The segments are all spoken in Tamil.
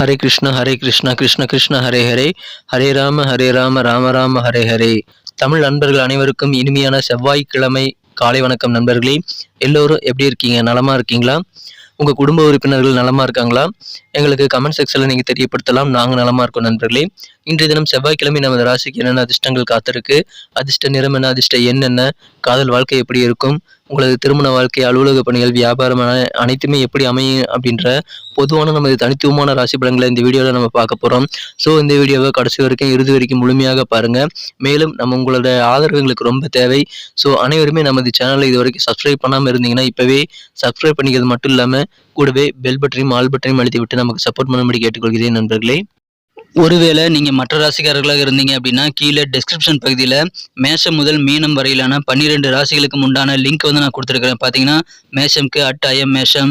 ஹரே கிருஷ்ண ஹரே கிருஷ்ண கிருஷ்ண கிருஷ்ண ஹரே ஹரே. ஹரே ராம ஹரே ராம ராம ராம ஹரே ஹரே. தமிழ் நண்பர்கள் அனைவருக்கும் இனிமையான செவ்வாய்க்கிழமை. காலை வணக்கம் நண்பர்களே. எல்லோரும் எப்படி இருக்கீங்க? நலமா இருக்கீங்களா? உங்கள் குடும்ப உறுப்பினர்கள் நலமா இருக்காங்களா? எங்களுக்கு கமெண்ட் செக்ஷனில் நீங்கள் தெரியப்படுத்தலாம். நாங்கள் நலமா இருக்கோம் நண்பர்களே. இன்றைய தினம் செவ்வாய்க்கிழமை நமது ராசிக்கு என்னென்ன அதிர்ஷ்டங்கள் காத்திருக்கு? அதிர்ஷ்ட நிறம் என்ன? அதிர்ஷ்ட எண் என்ன? காதல் வாழ்க்கை எப்படி இருக்கும்? உங்களது திருமண வாழ்க்கை அலுவலக பணிகள் வியாபாரம் அனைத்துமே எப்படி அமையும் அப்படின்ற பொதுவான நமது தனித்துவமான ராசி பலன்களை இந்த வீடியோவில் நம்ம பார்க்க போகிறோம் ஸோ இந்த வீடியோவை கடைசி வரைக்கும் இறுதி வரைக்கும் முழுமையாக பாருங்கள் மேலும் நம்ம உங்களோட ஆதரவு எங்களுக்கு ரொம்ப தேவை. ஸோ அனைவருமே நமது சேனலை இது வரைக்கும் சப்ஸ்கிரைப் பண்ணாமல் இருந்தீங்கன்னா இப்போவே சப்ஸ்கிரைப் பண்ணிக்கிறது மட்டும் இல்லாமல் கூடவே பெல் பட்டனையும் ஆல் பட்டனையும் அழுத்தி விட்டு நமக்கு சப்போர்ட் பண்ணும்படி கேட்டுக்கொள்கிறேன் நண்பர்களே. ஒருவேளை நீங்கள் மற்ற ராசிக்காரர்களாக இருந்தீங்க அப்படின்னா கீழே டெஸ்கிரிப்ஷன் பகுதியில் மேஷம் முதல் மீனம் வரையிலான பன்னிரெண்டு ராசிகளுக்கு உண்டான லிங்க் வந்து நான் கொடுத்துருக்கிறேன். பார்த்தீங்கன்னா மேஷம்க்கு அட்டாயம் மேஷம்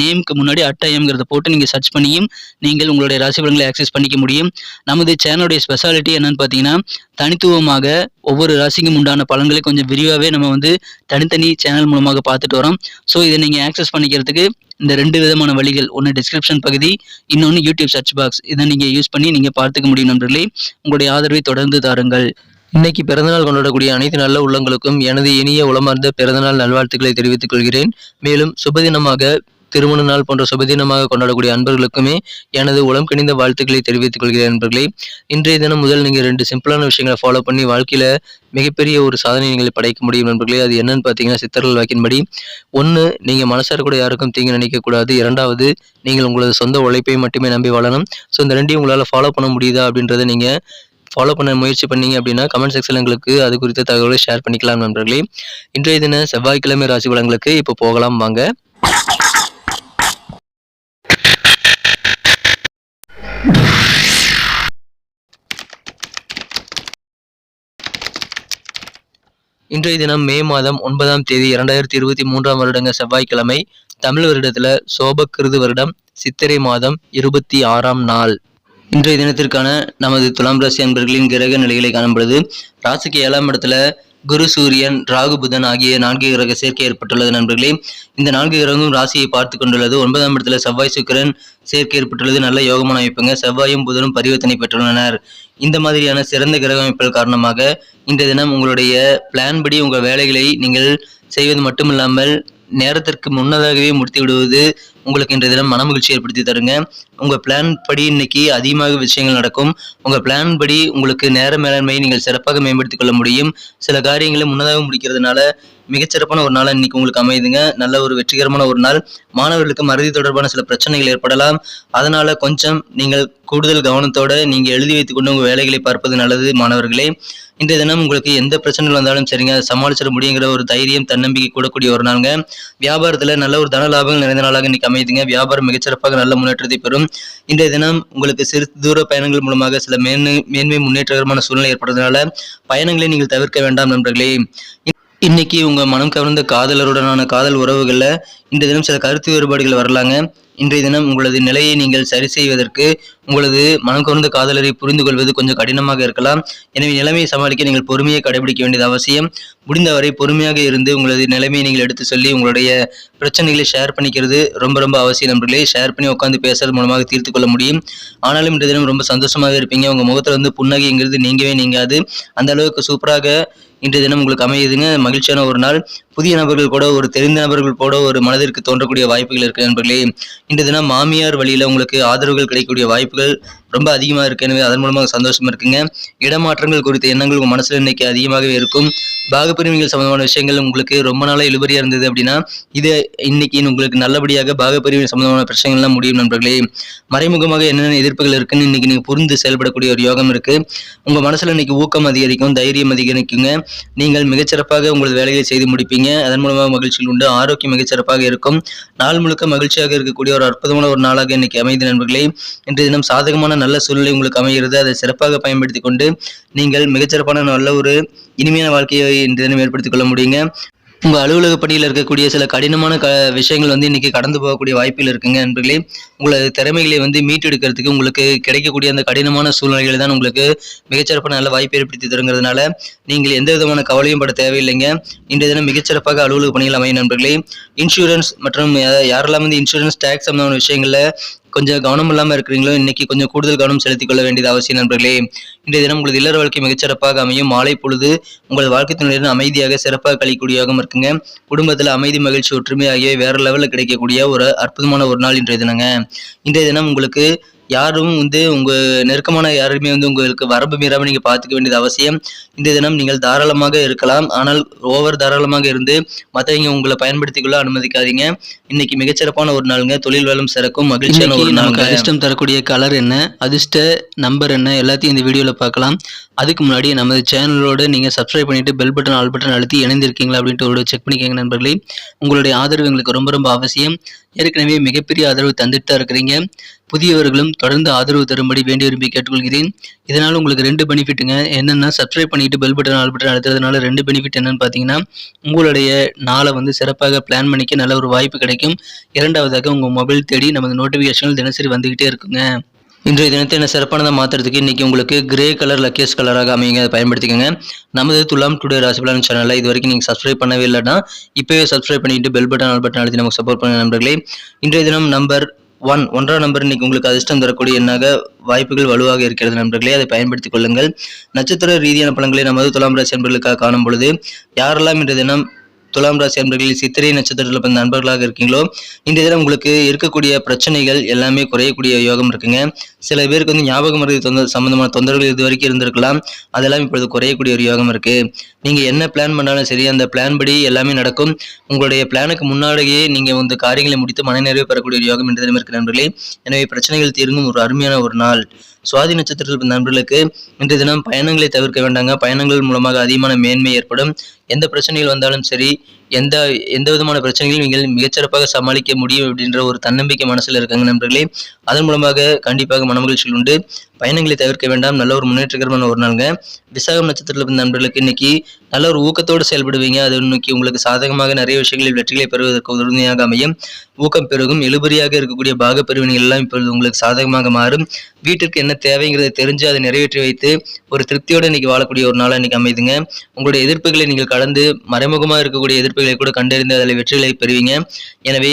நேமுக்கு முன்னாடி அட் ஐஎம்ங்கிறத போட்டு நீங்கள் சர்ச் பண்ணியும் நீங்கள் உங்களுடைய ராசி பலன்களை ஆக்சஸ் பண்ணிக்க முடியும். நமது சேனலுடைய ஸ்பெஷாலிட்டி என்னன்னு பார்த்தீங்கன்னா தனித்துவமாக ஒவ்வொரு ராசிக்கும் உண்டான பலன்களை கொஞ்சம் விரிவாகவே நம்ம வந்து தனித்தனி சேனல் மூலமாக பார்த்துட்டு வரோம். ஸோ இதை நீங்கள் ஆக்சஸ் பண்ணிக்கிறதுக்கு இந்த ரெண்டு விதமான வழிகள் ஒன்று டிஸ்கிரிப்ஷன் பகுதி இன்னொன்று யூடியூப் சர்ச் பாக்ஸ் இதை நீங்கள் யூஸ் பண்ணி நீங்கள் பார்த்துக்க முடியும் நண்பர்களே. உங்களுடைய ஆதரவை தொடர்ந்து தாருங்கள். இன்னைக்கு பிறந்தநாள் கொண்டாடக்கூடிய அனைத்து நல்ல உள்ளங்களுக்கும் எனது இனிய உளமார்ந்த பிறந்தநாள் நல்வாழ்த்துக்களை தெரிவித்துக் கொள்கிறேன். மேலும் சுபதினமாக திருமண நாள் போன்ற சுபதினமாக கொண்டாடக்கூடிய அன்பர்களுக்குமே எனது உளம் கணிந்த வாழ்த்துக்களை தெரிவித்துக் கொள்கிறேன் நண்பர்களே. இன்றைய தினம் முதல் நீங்கள் ரெண்டு சிம்பிளான விஷயங்களை ஃபாலோ பண்ணி வாழ்க்கையில் மிகப்பெரிய ஒரு சாதனை நீங்கள் படைக்க முடியும் நண்பர்களே. அது என்னன்னு பார்த்தீங்கன்னா சித்தர்கள் வாக்கின்படி ஒன்று நீங்கள் மனசார கூட யாருக்கும் தீங்கு நினைக்கக்கூடாது இரண்டாவது நீங்கள் உங்களது சொந்த உழைப்பை மட்டுமே நம்பி வாழணும். ஸோ இந்த ரெண்டையும் உங்களால் ஃபாலோ பண்ண முடியுதா அப்படின்றத நீங்கள் ஃபாலோ பண்ண முயற்சி பண்ணீங்க அப்படின்னா கமெண்ட் செக்ஷன் எங்களுக்கு அது குறித்த தகவலை ஷேர் பண்ணிக்கலாம் நண்பர்களே. இன்றைய தின செவ்வாய்க்கிழமை ராசி பலங்களுக்கு இப்போ போகலாம் வாங்க. இன்றைய தினம் மே மாதம் ஒன்பதாம் தேதி இரண்டாயிரத்தி இருபத்தி மூன்றாம் வருடங்க செவ்வாய்க்கிழமை தமிழ் வருடத்துல சோபக்கிருது வருடம் சித்திரை மாதம் இருபத்தி ஆறாம் நாள். இன்றைய தினத்திற்கான நமது துலாம் ராசி அன்பர்களின் கிரக நிலைகளை காணப்படுது ராசிக்கு ஏழாம் இடத்துல குரு சூரியன் ராகு புதன் ஆகிய நான்கு கிரக சேர்க்கை ஏற்பட்டுள்ளது நண்பர்களே. இந்த நான்கு கிரகமும் ராசியை பார்த்து கொண்டுள்ளது. ஒன்பதாம் இடத்துல செவ்வாய் சுக்கிரன் சேர்க்கை ஏற்பட்டுள்ளது. நல்ல யோகமான அமைப்புங்க. செவ்வாயும் புதனும் பரிவர்த்தனை பெற்றுள்ளனர். இந்த மாதிரியான சிறந்த கிரக அமைப்புகள் காரணமாக இந்த தினம் உங்களுடைய பிளான் படி உங்கள் வேலைகளை நீங்கள் செய்வது மட்டுமில்லாமல் நேரத்திற்கு முன்னதாகவே முடித்து விடுவது உங்களுக்கு இன்றைய தினம் மன மகிழ்ச்சி ஏற்படுத்தி தருங்க. உங்கள் பிளான் படி இன்னைக்கு அதிகமாக விஷயங்கள் நடக்கும். உங்கள் பிளான் படி உங்களுக்கு நேர மேலாண்மையை நீங்கள் சிறப்பாக மேம்படுத்திக் கொள்ள முடியும். சில காரியங்களை முன்னதாக முடிக்கிறதுனால மிகச்சிறப்பான ஒரு நாள் இன்னைக்கு உங்களுக்கு அமையுதுங்க. நல்ல ஒரு வெற்றிகரமான ஒரு நாள். மாணவர்களுக்கு மறதி தொடர்பான சில பிரச்சனைகள் ஏற்படலாம். அதனால கொஞ்சம் நீங்கள் கூடுதல் கவனத்தோட நீங்க எழுதி வைத்துக்கொண்டு உங்க வேலைகளை பார்ப்பது நல்லது மாணவர்களே. இன்றைய தினம் உங்களுக்கு எந்த பிரச்சனைகள் வந்தாலும் சரிங்க. சமாளிச்சிட முடியுங்கிற ஒரு தைரியம் தன்னம்பிக்கை கூடக்கூடிய ஒரு நாளுங்க. வியாபாரத்தில் நல்ல ஒரு தன லாபங்கள் நிறைந்த நாளாக இன்னைக்கு அமையுதுங்க. வியாபாரம் மிகச்சிறப்பாக நல்ல முன்னேற்றத்தை பெறும். இன்றைய தினம் உங்களுக்கு சிறு தூர பயணங்கள் மூலமாக சில மேன்மை மேன்மை முன்னேற்றகரமான சூழ்நிலை ஏற்படுறதுனால பயணங்களை நீங்கள் தவிர்க்க வேண்டாம் நண்பர்களே. இன்னைக்கு உங்கள் மனம் கவர்ந்த காதலருடனான காதல் உறவுகளில் இந்த தினம் சில கருத்து வேறுபாடுகள் வரலாங்க. இன்றைய தினம் உங்களது நிலையை நீங்கள் சரி செய்வதற்கு உங்களது மனம் காதலரை புரிந்து கொள்வது கொஞ்சம் கடினமாக இருக்கலாம். எனவே நிலைமையை சமாளிக்க நீங்கள் பொறுமையை கடைபிடிக்க வேண்டியது அவசியம். முடிந்தவரை பொறுமையாக இருந்து உங்களது நிலைமையை நீங்கள் எடுத்து சொல்லி உங்களுடைய பிரச்சனைகளை ஷேர் பண்ணிக்கிறது ரொம்ப ரொம்ப அவசியம் நண்பர்களே. ஷேர் பண்ணி உட்காந்து பேசுறது மூலமாக தீர்த்து கொள்ள முடியும். ஆனாலும் இன்றைய தினம் ரொம்ப சந்தோஷமாக இருப்பீங்க. உங்க முகத்துல வந்து புன்னகைங்கிறது நீங்கவே நீங்காது. அந்த அளவுக்கு சூப்பராக இன்றைய தினம் உங்களுக்கு அமையுதுங்க. மகிழ்ச்சியான ஒரு நாள். புதிய நபர்கள் கூட ஒரு தெரிந்த நபர்கள் கூட ஒரு மனதிற்கு தோன்றக்கூடிய வாய்ப்புகள் இருக்கு நண்பர்களே. இன்றைய தினம் மாமியார் வழியில உங்களுக்கு ஆதரவுகள் கிடைக்கக்கூடிய வாய்ப்புகள் ரொம்ப அதிகமாக இருக்கு. எனவே அதன் மூலமாக சந்தோஷமா இருக்குங்க. இடமாற்றங்கள் குறித்த எண்ணங்கள் உங்கள் மனசில் இன்னைக்கு அதிகமாகவே இருக்கும். பாகப்பிரிவுகள் சம்பந்தமான விஷயங்கள் உங்களுக்கு ரொம்ப நாளாக இழுபறியாக இருந்தது அப்படின்னா இது இன்னைக்கு உங்களுக்கு நல்லபடியாக பாகப்பிரிவு சம்பந்தமான பிரச்சனைகள்லாம் முடியும் நண்பர்களே. மறைமுகமாக என்னென்ன எதிர்ப்புகள் இருக்குன்னு இன்னைக்கு நீங்கள் புரிந்து செயல்படக்கூடிய ஒரு யோகம் இருக்கு. உங்கள் மனசில் இன்னைக்கு ஊக்கம் அதிகரிக்கும் தைரியம் அதிகரிக்குங்க. நீங்கள் மிகச்சிறப்பாக உங்களது வேலைகளை செய்து முடிப்பீங்க. அதன் மூலமாக மகிழ்ச்சிகள் உண்டு. ஆரோக்கியம் மிகச்சிறப்பாக இருக்கும். நாள் முழுக்க மகிழ்ச்சியாக இருக்கக்கூடிய ஒரு அற்புதமான ஒரு நாளாக இன்னைக்கு அமைந்த நண்பர்களே. இன்றைய தினம் சாதகமான நல்ல சூழ்நிலை உங்களுக்கு அமைகிறது. அதை சிறப்பாக பயன்படுத்தி கொண்டு நீங்கள் மிகச்சிறப்பான நல்ல ஒரு இனிமையான வாழ்க்கையை இன்று தினம் ஏற்படுத்திக் கொள்ள முடியுங்க. உங்கள் அலுவலக பணியில் இருக்கக்கூடிய சில கடினமான க விஷயங்கள் வந்து இன்றைக்கி கடந்து போகக்கூடிய வாய்ப்பில் இருக்குங்க நண்பர்களே. உங்களது திறமைகளை வந்து மீட்டெடுக்கிறதுக்கு உங்களுக்கு கிடைக்கக்கூடிய அந்த கடினமான சூழ்நிலைகள் தான் உங்களுக்கு மிகச்சிறப்பான நல்ல வாய்ப்பு ஏற்படுத்தி தருங்கிறதுனால நீங்கள் எந்த விதமான கவலையும் பட தேவையில்லைங்க. இன்றைய தினம் மிகச்சிறப்பாக அலுவலக பணிகள் அமையும் நண்பர்களே. இன்சூரன்ஸ் மற்றும் யாரெல்லாம் வந்து இன்சூரன்ஸ் டேக்ஸ் சம்பந்தமான விஷயங்களில் கொஞ்சம் கவனம் இல்லாமல் இருக்கிறீங்களோ? இன்னைக்கு கொஞ்சம் கூடுதல் கவனம் செலுத்திக் கொள்ள வேண்டியது அவசியம் நண்பர்களே. இன்றைய தினம் உங்களது இல்லற வாழ்க்கை மிகச்சிறப்பாக அமையும். மாலை பொழுது உங்கள் வாழ்க்கை துணையுடன் அமைதியாக சிறப்பாக கழிக்கக்கூடிய இருக்குங்க குடும்பத்தில் அமைதி மகிழ்ச்சி ஒற்றுமை ஆகியவை வேற லெவலில் கிடைக்கக்கூடிய ஒரு அற்புதமான ஒரு நாள் இன்றைய தினங்க. இன்றைய தினம் உங்களுக்கு யாரும் வந்து உங்க நெருக்கமான யாருமே வந்து உங்களுக்கு வரம்பு மீறாம நீங்க பார்த்துக்க வேண்டியது அவசியம். இந்த தினம் நீங்கள் தாராளமாக இருக்கலாம். ஆனால் ஓவர் தாராளமாக இருந்து மற்றவங்க உங்களை பயன்படுத்திக் கொள்ள அனுமதிக்காதீங்க. இன்னைக்கு மிகச்சிறப்பான ஒரு நாளுங்க. தொழில் வளம் சிறக்கும். மகிழ்ச்சியான ஒரு நாள் அதிர்ஷ்டம் தரக்கூடிய கலர் என்ன? அதிர்ஷ்ட நம்பர் என்ன? எல்லாத்தையும் இந்த வீடியோவில் பார்க்கலாம். அதுக்கு முன்னாடி நமது சேனலோட நீங்கள் சப்ஸ்கிரைப் பண்ணிட்டு பெல் பட்டன் ஆல் பட்டன் அழுத்தி இணைந்திருக்கீங்களா அப்படின்ட்டு ஒரு செக் பண்ணிக்கோங்க நண்பர்களே. உங்களுடைய ஆதரவு எங்களுக்கு ரொம்ப ரொம்ப அவசியம். ஏற்கனவே மிகப்பெரிய ஆதரவு தந்துட்டு தான் இருக்கிறீங்க. புதியவர்களும் தொடர்ந்து ஆதரவு தரும்படி வேண்டி விரும்பி கேட்டுக்கொள்கிறேன். இதனால் உங்களுக்கு ரெண்டு பெனிஃபிட்டுங்க. என்னென்னா சப்ஸ்கிரைப் பண்ணிட்டு பெல் பட்டன் ஆல் பட்டன் அழுத்துறதுனால ரெண்டு பெனிஃபிட் என்னன்னு பார்த்தீங்கன்னா உங்களுடைய நாளை வந்து சிறப்பாக பிளான் பண்ணிக்க நல்ல ஒரு வாய்ப்பு கிடைக்கும். இரண்டாவதாக உங்கள் மொபைல் தேடி நமது நோட்டிஃபிகேஷன்கள் தினசரி வந்துக்கிட்டே இருக்குங்க. இன்றைய தினத்தை என்ன சிறப்பானதை மாற்றுறதுக்கு இன்றைக்கி உங்களுக்கு கிரே கலர் லக்கேஸ் கலராக அமைங்க அதை பயன்படுத்திக்கோங்க. நமது துலாம் டுடே ராசிபலன் சேனலில் இது வரைக்கும் நீங்கள் சப்ஸ்கிரைப் பண்ணவே இல்லைன்னா இப்போவே சப்ஸ்கிரைப் பண்ணிட்டு பெல் பட்டன் ஆல் பட்டன் அழுத்தி நமக்கு சப்போர்ட் பண்ணுங்க நண்பர்களே. இன்றைய தினம் நம்பர் ஒன் ஒன்றாம் நம்பர் இன்னைக்கு உங்களுக்கு அதிர்ஷ்டம் தரக்கூடிய எண்ணாக வாய்ப்புகள் வலுவாக இருக்கிறது நண்பர்களே அதை பயன்படுத்திக் கொள்ளுங்கள். நட்சத்திர ரீதியான பலன்களை நமது துலாம் ராசி நண்பர்களுக்காக காணும் பொழுது யாரெல்லாம் இன்றைய தினம் துலாம் ராசி அன்பர்களில் சித்திரை நட்சத்திரத்தில் பிறந்த நண்பர்களாக இருக்கீங்களோ இந்த தினம் உங்களுக்கு இருக்கக்கூடிய பிரச்சனைகள் எல்லாமே குறையக்கூடிய யோகம் இருக்குங்க. சில பேருக்கு வந்து ஞாபகம் மருதி தொந்த சம்பந்தமான தொந்தரவுகள் இது வரைக்கும் இருந்திருக்கலாம். அதெல்லாம் இப்பொழுது குறையக்கூடிய ஒரு யோகம் இருக்கு. நீங்க என்ன பிளான் பண்ணாலும் சரி அந்த பிளான் படி எல்லாமே நடக்கும். உங்களுடைய பிளானுக்கு முன்னாடியே நீங்க வந்து காரியங்களை முடித்து மனநிறைவு பெறக்கூடிய ஒரு யோகம் இன்றைய தினம் இருக்கு நண்பர்களே. எனவே பிரச்சனைகள் தீர்க்கும் ஒரு அருமையான ஒரு நாள். சுவாதி நட்சத்திரத்தில் நண்பர்களுக்கு இன்றைய தினம் பயணங்களை தவிர்க்க வேண்டாங்க. பயணங்கள் மூலமாக அதிகமான மேன்மை ஏற்படும். எந்த பிரச்சனைகள் வந்தாலும் சரி எந்த எந்த விதமான பிரச்சனைகளையும் நீங்கள் மிகச்சிறப்பாக சமாளிக்க முடியும் அப்படின்ற ஒரு தன்னம்பிக்கை மனசில் இருக்காங்க நண்பர்களே. அதன் மூலமாக கண்டிப்பாக மனமகிழ்ச்சிகள் உண்டு. பயணங்களை தவிர்க்க வேண்டாம். நல்ல ஒரு முன்னேற்றகரமான ஒரு நாளுங்க. விசாகம் நட்சத்திரத்தில் இருந்த நண்பர்களுக்கு இன்னைக்கு நல்ல ஒரு ஊக்கத்தோடு செயல்படுவீங்க. அது இன்னைக்கு உங்களுக்கு சாதகமாக நிறைய விஷயங்களில் வெற்றிகளை பெறுவதற்கு உறுதுணையாக அமையும். ஊக்கம் பெருகும். எழுபறியாக இருக்கக்கூடிய பாக பிரிவினைகள் எல்லாம் இப்பொழுது உங்களுக்கு சாதகமாக மாறும். வீட்டிற்கு என்ன தேவைங்கிறதை தெரிஞ்சு அதை நிறைவேற்றி வைத்து ஒரு திருப்தியோடு இன்னைக்கு வாழக்கூடிய ஒரு நாளாக இன்னைக்கு அமைதுங்க. உங்களுடைய எதிர்ப்புகளை நீங்கள் கடந்து மறைமுகமாக இருக்கக்கூடிய எதிர்ப்பு வாய்ப்புகளை கூட கண்டறிந்து அதில் வெற்றிகளை பெறுவீங்க. எனவே